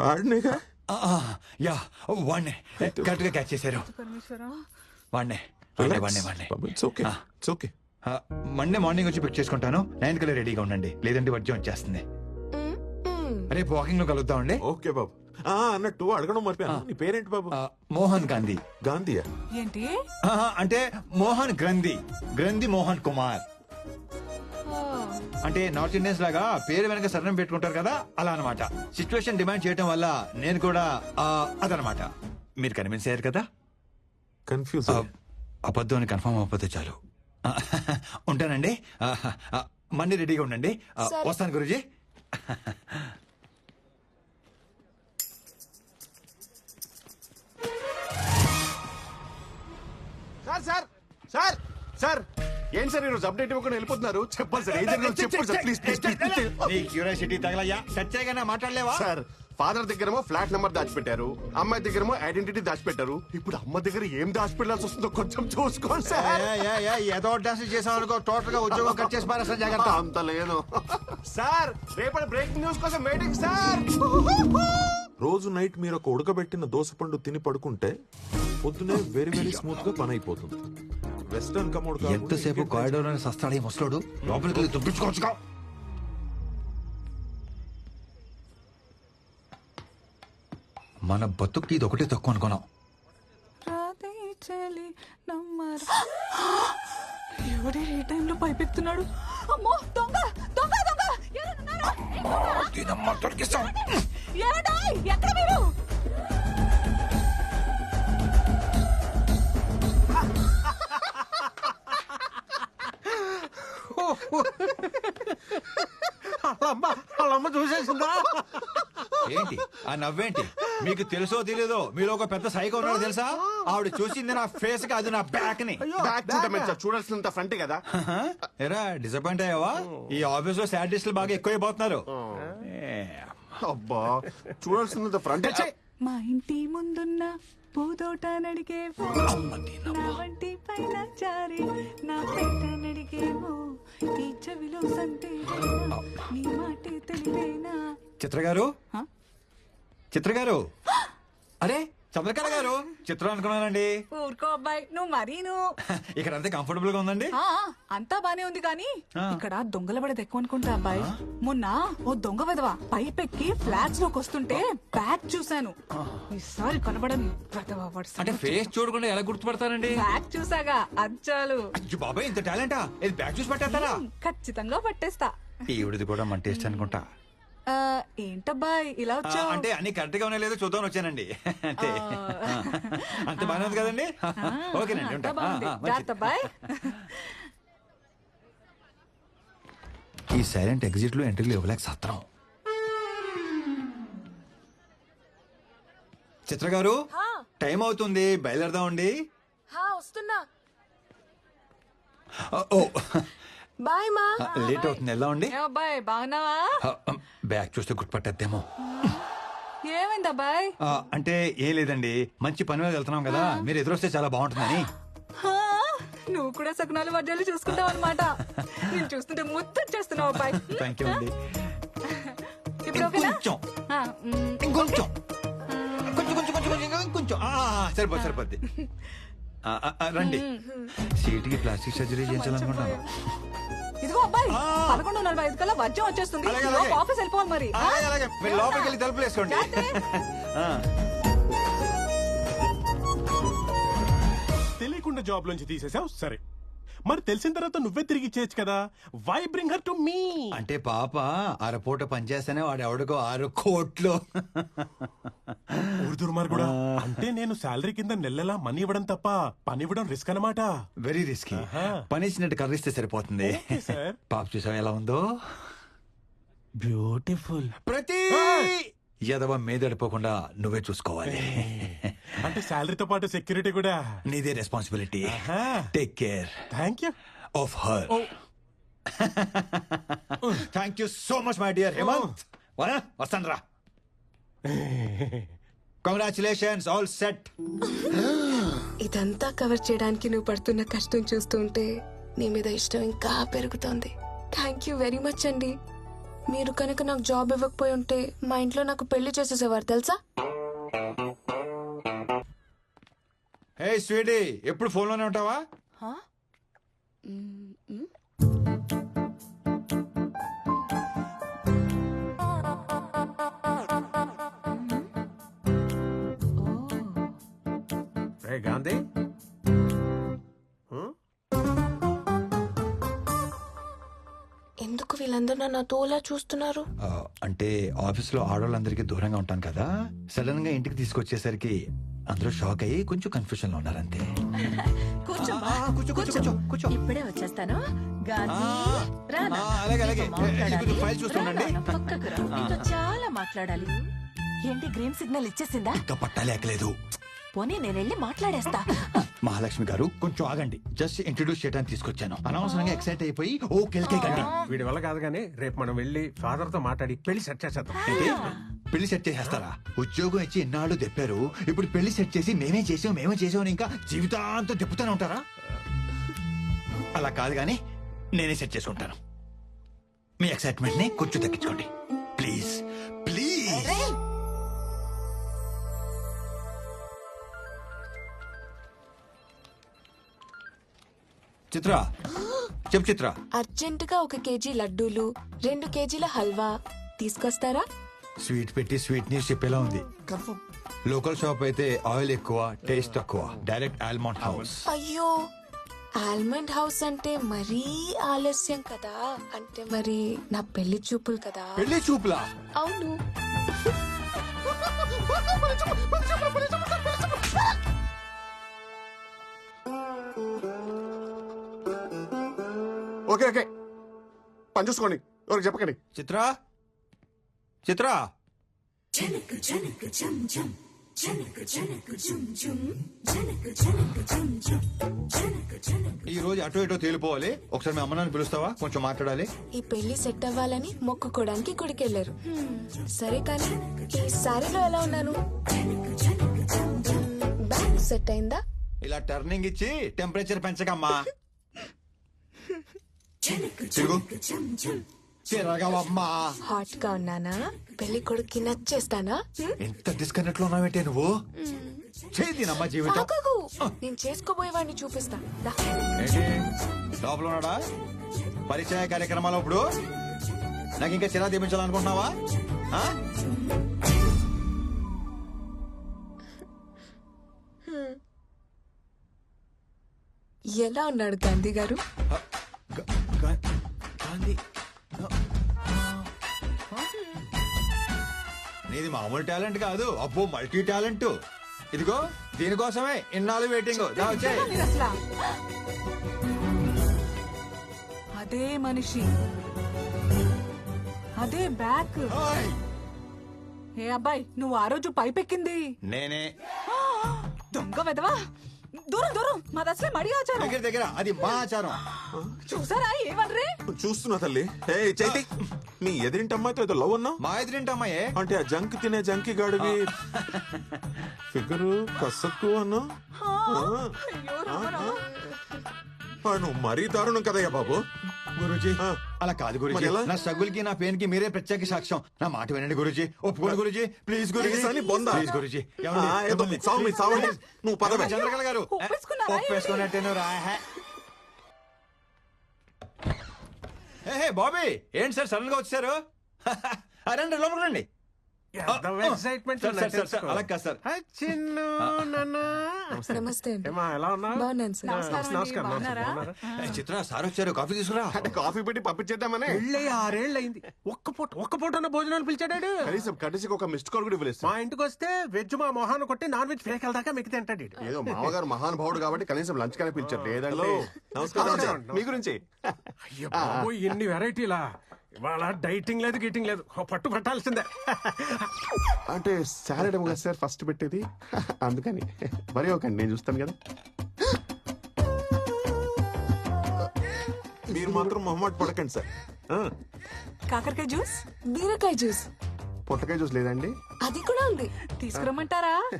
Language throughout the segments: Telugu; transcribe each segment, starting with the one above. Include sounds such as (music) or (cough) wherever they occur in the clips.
ఆడినేగా యా వాడినే. కరెక్ట్గా క్యాచ్ చేశారు. వాడినే. వాడినే it's okay. It's Monday morning వచ్చి పిక్ చేసుకుంటాను. నైన్ కల్లా రెడీగా ఉండండి. లేదంటే వర్జం వచ్చేస్తుంది. రేపు వాకింగ్లో కలుద్దామండి? ఓకే బాబు. ఆ అన్నట్టు అడగడం మర్చిపోయాను. నీ పేరేంటి బాబు? మోహన్ గాంధీ. గాంధీయా? ఏంటి? అంటే మోహన్ గ్రంథి. గ్రంథి మోహన్ కుమార్. అంటే నార్త్ ఇండియన్స్ లాగా పేరు వెనక సరణం పెట్టుకుంటారు కదా అలా అన్నమాట. సిచ్యువేషన్ డిమాండ్ చేయటం వల్ల నేను కూడా ఆ, అదనమాట మీరు కన్విన్స్ అయ్యారు కదా? కన్ఫ్యూజ్ ఆ, అబద్ధం అని కన్ఫర్మ్ అవ్వకపోతే చాలు. ఆ, ఉంటానండి. ఆ, రెడీగా ఉండండి. ఆ, వస్తాను Guruji. Sir sir sir sir ఏం సార్ ఈరోజు అప్డేట్ ఇవ్వకుండా వెళ్ళిపోతున్నారు? చెప్పాలి సార్ ఏం జరిగిందో చెప్పండి సార్ ప్లీజ్ ప్లీజ్ ప్లీజ్ నీ క్యూరియాసిటీ తగలయ్యా. సత్యాగా మాట్లాడలేవా? సార్ ఫాదర్ దగ్గరేమో ఫ్లాట్ నెంబర్ దాచిపెట్టారు. అమ్మాయి దగ్గరేమో ఐడెంటిటీ దాచిపెట్టారు. ఇప్పుడు అమ్మ దగ్గర ఏం దాచిపెట్టాల్సి వస్తుందో కొంచెం చూసుకోండి సార్. ఏదో డాన్స్ చేసావు అనుకో టోటల్గా ఉద్యోగం కట్ చేసి పారేస్తా జాగ్రత్త. అంత లేదు. సార్ రేపటి బ్రేకింగ్ న్యూస్ కోసం వెయిటింగ్ సార్. రోజు నైట్ మీరు ఒక ఉడకబెట్టిన దోసపండు తిని పడుకుంటే పొద్దునే వెరీ వెరీ స్మూత్గా పని అయిపోతుంది. వెస్టర్న్ కమోడ్ ఎంతసేపు కారిడోర్ అని సస్తాడు ముసలోడు? లోపలికి వెళ్ళి దుబ్బించుకోవచ్చుగా? మన బతుక్కి ఇది ఒకటే తక్కువ అనుకున్నాం. రాధే చెలి నమ్మరా. ఎవడే ఏ టైంలో పైపెత్తున్నాడు? అమ్మో దొంగ దొంగ దొంగ! ఎవరున్నారు? ఏ దొంగ? ఏమండి? ఎక్కడ మీరు చూసేసిందా ఏంటి? ఆ నవ్వేంటి? మీకు తెలుసో తెలియదో మీలో ఒక పెద్ద సైకో ఉన్నాడు తెలుసా? ఆవిడ చూసింది నా ఫేస్కి అది నా బ్యాక్ని. బ్యాక్ చూడమే సార్? చూడాల్సినంత ఫ్రంట్ కదా? ఎరా డిసప్పాయింట్ అయ్యావా? ఈ ఆఫీస్లో సాడిస్టులు బాగా ఎక్కువైపోతున్నారు అబ్బా చూడాల్సినంత ఫ్రంట్ మా ఇంటి ముందున్న పూదోట నడిగేవో నా వంటి పైన చారి నా పేట నడిగేవో ఈ చెవిలో నీ మాటే తెలివేనా చిత్ర గారు? హా? చిత్ర గారు? అరే చంద్రకళ గారు చిత్రం అనుకున్నానండి. ఊరుకో అబ్బాయి నువ్వు మరీను. (laughs) ఇక్కడ అంతే కంఫర్టబుల్గా ఉందండి. అంతా బానే ఉంది కానీ. ఇక్కడ దొంగల పడేది ఎక్కువ అనుకుంటా అబ్బాయి. మొన్న ఓ దొంగ విధవ పైపెక్కి ఫ్లాట్స్లోకి వస్తుంటే బ్యాగ్ చూశాను. ఈసారి కనబడని అంటే ఫేస్ చూడకుండా ఎలా గుర్తుపడతానండి బ్యాగ్ చూసాగా అచ్చాలు బాబాయ్ ఇంత టాలెంటా ఇది బ్యాగ్ చూసి పట్టేస్తారా? ఖచ్చితంగా పట్టేస్తా. ఈవిడిది కూడా మన టేస్ట్ అనుకుంటా. ఆ, ఏంటబ్బాయ్ ఇలా ఆ, వచ్చావు? అంటే అన్ని కరెక్ట్గా ఉన్నాయో లేదో చూద్దాం వచ్చానండి. అంటే (laughs) అంత బాగానే ఉంది కదండి? (laughs) ఓకేనండి ఉంటా. ఆ, ఆ, మంచిది. జాగ్రత్త అబ్బాయ్ ఈ సైలెంట్ ఎగ్జిట్లో ఎంట్రీలు ఇవ్వలేక సత్రం. చిత్ర గారు టైం అవుతుంది బయలుదేరదామండి. వస్తున్నా. ఆ, ఓ. బాయ్ మా. లేట్ అవుతుంది వెళ్దామండి. ఏ అబ్బాయి బాగున్నావా ఆ, బ్యాగ్ చూస్తే గుర్తుపట్టేద్దేమో. ఏమైంది అబ్బాయి? ఆ, అంటే ఏం లేదండి. మంచి పని మీద వెళ్తున్నాం కదా. మీరు ఎదురొస్తే చాలా బాగుంటుందని. హా, నువ్వు కూడా సకునాలు వడ్డాలు చూసుకుంటావు అనమాట నేను చూస్తుంటే ముద్దొచ్చేస్తున్నావు అబ్బాయి. థ్యాంక్ యూ అండి. ఇప్పుడు ఓకేనా? ఇంకొంచెం. ఆ, మ్, ఇంకొంచెం. కొంచెం కొంచెం కొంచెం కొంచెం ఇంకొంచెం ఆ, సరిపోద్ది సరిపోద్ది. ఆ, ఆ, ఆ, రండి. సీటుకి ప్లాస్టిక్ సర్జరీ చేయించాలనుకుంటాను ఇదిగో అబ్బాయి ఆ. పదకొండు నలభై ఐదు కల్లా వర్జం వచ్చేస్తుంది అలాగే. ఆఫీస్ వెళ్ళిపోవాలి మరి ఆ? అలాగే అలాగే మీరు లోపలికి వెళ్ళి తలుపులు వేసుకోండి ఆ. తెలియకుండా జాబ్ లోంచి తీసేసావు సరే మరి తెలిసిన తర్వాత నువ్వే తిరిగి ఇచ్చేయచ్చు కదా. Why bring her to me అంటే పాప అరపూట పనిచేస్తేనే వాడు ఎవడికో ఆరు కోట్లు. ఊరుదుర్మార్ కూడా. అంటే నేను శాలరీ కింద నెలలా మనీ ఇవ్వడం తప్ప పని ఇవ్వడం రిస్క్ అన్నమాట. Very risky. పని ఇచ్చినట్టు కర్రిస్తే సరిపోతుంది. సార్. పాప చూసావు ఎలా ఉందో? బ్యూటిఫుల్ ప్రతి యదవ మీదడిపోకుండా నువ్వే చూసుకోవాలి. (laughs) అంటే శాలరీతో పాటు సెక్యూరిటీ కూడా. నీదే responsibility. Take care thank you of her thank you so much my dear Hemanth వస్తాను రా. కంగ్రాచులేషన్స్ ఆల్ సెట్ ఇదంతా కవర్ చేయడానికి నువ్వు పడుతున్న కష్టం చూస్తుంటే నీ మీద ఇష్టం ఇంకా పెరుగుతోంది. థ్యాంక్ యూ వెరీ మచ్ అండి. మీరు కనుక నాకు జాబ్ ఇవ్వకపోయి ఉంటే మా ఇంట్లో నాకు పెళ్ళి చేసేసేవారు తెలుసా? హే స్వీటీ ఎప్పుడు ఫోన్లోనే ఉంటావా? రే గాంధీ. వీళ్ళందరూ నన్ను తోలా చూస్తున్నారు ఆ, అంటే ఆఫీస్లో ఆడవాళ్ళందరికీ దూరంగా ఉంటాను కదా సడన్గా ఇంటికి తీసుకొచ్చేసరికి అందరూ షాక్ అయ్యి కొంచెం కన్ఫ్యూజన్లో ఉన్నారంతే కూర్చో ఆ, ఆ, కూర్చో, కూర్చో, కూర్చో, కూర్చో. ఇప్పుడే వచ్చేస్తాను ఆ, రా ఆ, నాన్న. అలాగే, అలాగే. నీతో మాట్లాడాలి. ఇది కొంచెం ఫైల్ చూస్తుండండి. రా నాన్న, పక్కకు రా. నీతో చాలా మాట్లాడాలి ఏంటి గ్రీన్ సిగ్నల్ ఇచ్చేసిందా ఇంకా పట్టాలేకలేదు పోనీ నేను వెళ్ళి మాట్లాడేస్తా మహాలక్ష్మి గారు కొంచెం ఆగండి. జస్ట్ ఇంట్రడ్యూస్ చేయడానికి తీసుకొచ్చాను. అనవసరంగా ఎక్సైట్ అయిపోయి ఓ కెల్కే కండి వీడి వల్ల కాదు కానీ రేపు మనం వెళ్ళి ఫాదర్తో మాట్లాడి పెళ్ళి సెట్ చేసేద్దాం. ఏంటి? పెళ్ళి సెట్ చేసేస్తారా? ఉద్యోగం ఇచ్చి ఎన్నాళ్ళు తెప్పారు ఇప్పుడు పెళ్ళి సెట్ చేసి మేమే చేసాం మేమే చేసాం అని ఇంకా జీవితాంతం తిప్పుతూనే ఉంటారా? అలా కాదు కానీ నేనే సెట్ చేసుకుంటాను మీ ఎక్సైట్మెంట్ని కొంచెం తగ్గించుకోండి. చిత్ర చెప్పు చిత్ర అర్జెంటుగా ఒక కేజీ లడ్డూలు రెండు కేజీల హల్వా తీసుకొస్తారా స్వీట్ పెట్టి స్వీట్ న్యూస్ చెప్పేలా ఉంది లోకల్ షాప్ అయితే ఆయిల్ ఎక్కువ టేస్ట్ తక్కువ డైరెక్ట్ ఆల్మండ్ హౌస్ అయ్యో ఆల్మండ్ హౌస్ అంటే మరీ ఆలస్యం కదా అంటే మరి నా పెళ్ళి చూపులు కదా పెళ్ళి చూపులా అవును ఓకే ఓకే. పని చూసుకోండి. ఎవరికి చెప్పకండి. చిత్ర? చిత్ర? ఈ రోజు అటో ఇటో తేలిపోవాలి. ఒకసారి మీ అమ్మ నాన్న పిలుస్తావా? కొంచెం మాట్లాడాలి. ఈ పెళ్ళి సెట్ అవ్వాలని మొక్కుకోవడానికి గుడికెళ్ళారు సరే కానీ ఈ సారీలో ఎలా ఉన్నాను? బ్యాగ్ సెట్ అయిందా? ఇలా టర్నింగ్ ఇచ్చి టెంపరేచర్ పెంచకమ్మా. తిరుగు తిరగవమ్మా హాట్గా ఉన్నానా? పెళ్ళి కొడుక్కి నచ్చేస్తానా? ఎంత డిస్కనెక్ట్లో ఉన్నావేంటే నువ్వు? చేదినమ్మా జీవితం. ఆగకు. నేను చేసుకోబోయేవాడిని చూపిస్తా. దా. ఏంటి? లోపల ఉన్నాడా? పరిచయ కార్యక్రమాలు ఇప్పుడు? నాకు ఇంకా చిరా తీపించాలనుకుంటున్నావా? ఆ? ఎలా ఉన్నాడు గాంధీ గారు నీది మామూలు టాలెంట్ కాదు. అబ్బో మల్టీ టాలెంట్. ఇదిగో దీనికోసమే ఇన్నాళ్ళు వెయిటింగ్. మీరు అసలా అదే మనిషి. అదే బ్యాక్. ఏ అబ్బాయి నువ్వు ఆ రోజు పైపెక్కింది. నేనే. దొంగ వెదవా దూరం దూరం. మాది అసలే మడి ఆచారం. దగ్గర దగ్గర. అది మా ఆచారం. చూసారా ఏమన్రే చూస్తున్నా తల్లి. ఏ చైతి. నీ ఎదిరింటి అమ్మాయితో ఏదో లవ్ అన్నా మా ఎదురింటమ్మాయే అంటే ఆ జంక్ తినే జంకి గాడివి. ఫిగరు కసక్కు అన్నా? అయ్యో. నువ్వు మరీ దారుణం కదయ్యా బాబు. గురుజీ. అలా కాదు గురుజీ? నా స్ట్రగుల్కి నా పెయిన్కి మీరే ప్రత్యేక సాక్ష్యం. నా మాట వినండి గురుజీ. ఒప్పుకోండి గురుజీ. ప్లీజ్ గురుజీ. ప్లీజ్ గురుజీ. నువ్వు పదవే. చంద్రకళ గారు? ఒప్పేసుకున్నారా? ఒప్పేసుకున్నట్టేను రా హే. ఏ, హే, బాబీ. ఏంటి సార్ సడన్గా వచ్చారు (laughs) రండి లోపలికి రండి. తెలుసుకో. అలా కాదు సార్ చిన్ను నమస్తే ఎలా బాగున్నాను సార్ నమస్కారం చిత్ర సార్ వచ్చారు కాఫీ తీసుకురా? (laughs) అంటే కాఫీ పెట్టి పంపించేద్దామనే. పెళ్ళయి ఆరేళ్ళు అయింది ఒక్క పూట ఒక్క పూట ఉన్న భోజనాలు పిలిచాడాడు కనీసం కటిసి ఒక మిస్డ్ కాల్ కూడా ఇవ్వలేదు మా ఇంటికి వస్తే వెజ్ మా మొహాన్ని కొట్టి నాన్ వెజ్ ఫేక్ దాకా మిగతా తింటాడు. ఏదో మామగారు మహానుభావుడు కాబట్టి కనీసం లంచ్ కనే పిలిచారు. లేదంటే (laughs) నమస్కారం. మీ గురించి. అయ్యో ఎన్ని వెరైటీలా. ఇవాళ డైటింగ్ లేదు గీటింగ్ లేదు. ఓ పట్టు పట్టాల్సిందే. అంటే సాలడ్ ఏమో కదా సార్ ఫస్ట్ పెట్టేది? అందుకని. మరి ఒకండి నేను చూస్తాను కదా. మీరు మాత్రం మొహమాట పడకండి సార్. ఆ, కాకరకాయ జ్యూస్? బీరకాయ జ్యూస్. పొట్టకాయ జ్యూస్ లేదండి. అది కూడా ఉంది. తీసుకురమ్మంటారా?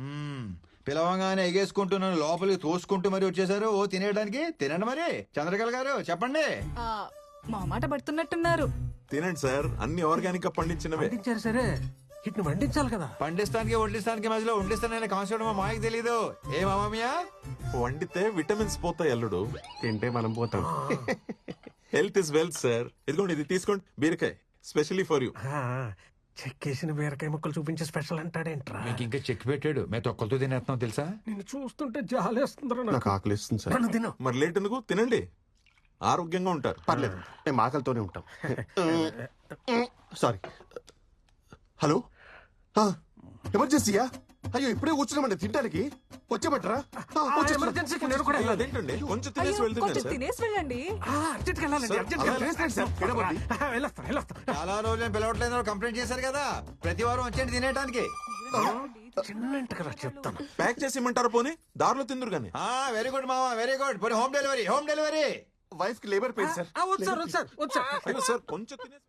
మ్మ్. పిలవగానే ఎగేసుకుంటున్నాను లోపలికి తోసుకుంటూ మరి వచ్చేసారు ఓ తినేయడానికి? తినండి మరి. చంద్రకళ గారు చెప్పండి. ఆ, మా మాట పడుతున్నట్టున్నారు. తినండి సార్ అన్ని ఆర్గానిక్గా పండించినవే. పండించారు సరే. ఇట్ని వండించాలి కదా. పండిస్తానికి వడ్డిస్తానికి మధ్యలో వండిస్తానని కాన్సెప్ట్ మా మాయకి తెలీదు. ఏ మామయ్య వండితే విటమిన్స్ పోతాయి అల్లుడు. తింటే మనం పోతాం. Health is wealth sir. ఇదిగోండి ఇది తీసుకోండి. బీరకాయ స్పెషల్లీ ఫర్ యూ. ఆ, చెక్కేసిన బీరకాయ ముక్కలు చూపించే స్పెషల్ అంటాడేంట్రా? మీకు ఇంకా చెక్ పెట్టాడు. మేము తొక్కలతో తినేస్తున్నాం తెలుసా? నిన్ను చూస్తుంటే జాలేస్తుందిరా నాకు. నాకు ఆకలి ఇస్తుంది సార్. నన్ను తిను. మరి లేట్ ఎందుకు? తినండి. ఆరోగ్యంగా ఉంటారు. పర్లేదు. మేము ఆకలితోనే ఉంటాం. (laughs) సారీ. హలో? ఆ, ఎమర్జెన్సీయా? అయ్యో ఇప్పుడే కూర్చున్నామండి తినడానికి వచ్చేమంటారా. ఎమర్జెన్సీకి నేను కూడా. అదేంటండి? కొంచెం తినేసి వెళ్తున్నాను కొంచెం సార్. తినేసి వెళ్ళండి. ఆ, అర్జెంట్కి వెళ్ళాలండి సార్, అర్జెంట్కి అలా వెళ్ళాలి. సార్, వినబడి. ఆ, వెళ్ళొస్తా వెళ్ళొస్తా చాలా రోజులు పిలవట్లేదు కంప్లైంట్ చేశారు కదా. ప్రతి వారం వచ్చేయండి తినేయడానికి కదా చెప్తాను. ప్యాక్ చేసి ఇమ్మంటారా పోనీ? దారిలో తిందురు కానీ. వెరీ గుడ్ మామా వెరీ గుడ్ పోనీ హోమ్ డెలివరీ హోమ్ డెలివరీ వైఫ్కి లేబర్ పెయిన్ సార్ వద్దు సార్ వద్దు సార్ కొంచెం తినేసి